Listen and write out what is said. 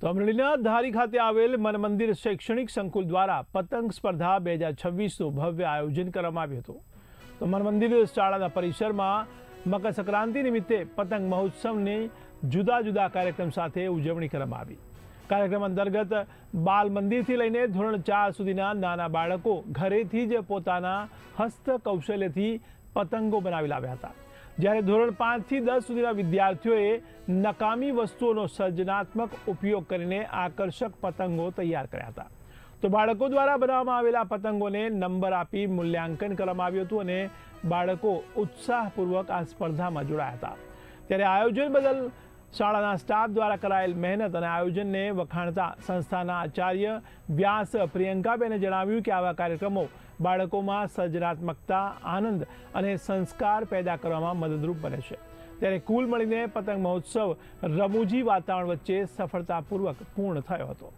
તો અમરેલીના ધારી ખાતે આવેલ મનમંદિર શૈક્ષણિક સંકુલ દ્વારા પતંગ સ્પર્ધા બે હજાર છવ્વીસનું ભવ્ય આયોજન કરવામાં આવ્યું હતું. તો મનમંદિર શાળાના પરિસરમાં મકર સંક્રાંતિ નિમિત્તે પતંગ મહોત્સવની જુદા જુદા કાર્યક્રમ સાથે ઉજવણી કરવામાં આવી. કાર્યક્રમ અંતર્ગત બાલ મંદિરથી લઈને ધોરણ ચાર સુધીના નાના બાળકો ઘરેથી જ પોતાના હસ્ત કૌશલ્યથી પતંગો બનાવી લાવ્યા હતા. જ્યારે ધોરણ પાંચથી દસ સુધીના વિદ્યાર્થીઓએ નકામી વસ્તુઓનો સર્જનાત્મક ઉપયોગ કરીને આકર્ષક પતંગો તૈયાર કર્યા હતા. તો બાળકો દ્વારા બનાવવામાં આવેલા પતંગોને નંબર આપી મૂલ્યાંકન કરવામાં આવ્યું હતું અને બાળકો ઉત્સાહપૂર્વક આ સ્પર્ધામાં જોડાયા હતા. ત્યારે આયોજન બદલ શાળાના સ્ટાફ દ્વારા કરાયેલ મહેનત અને આયોજનને વખાણતા સંસ્થાના આચાર્ય વ્યાસ પ્રિયંકાબેને જણાવ્યું કે આવા કાર્યક્રમો બાળકોમાં સર્જનાત્મકતા, આનંદ અને સંસ્કાર પેદા કરવામાં મદદરૂપ બને છે. ત્યારે કુલ મળીને પતંગ મહોત્સવ રમૂજી વાતાવરણ વચ્ચે સફળતાપૂર્વક પૂર્ણ થયો હતો.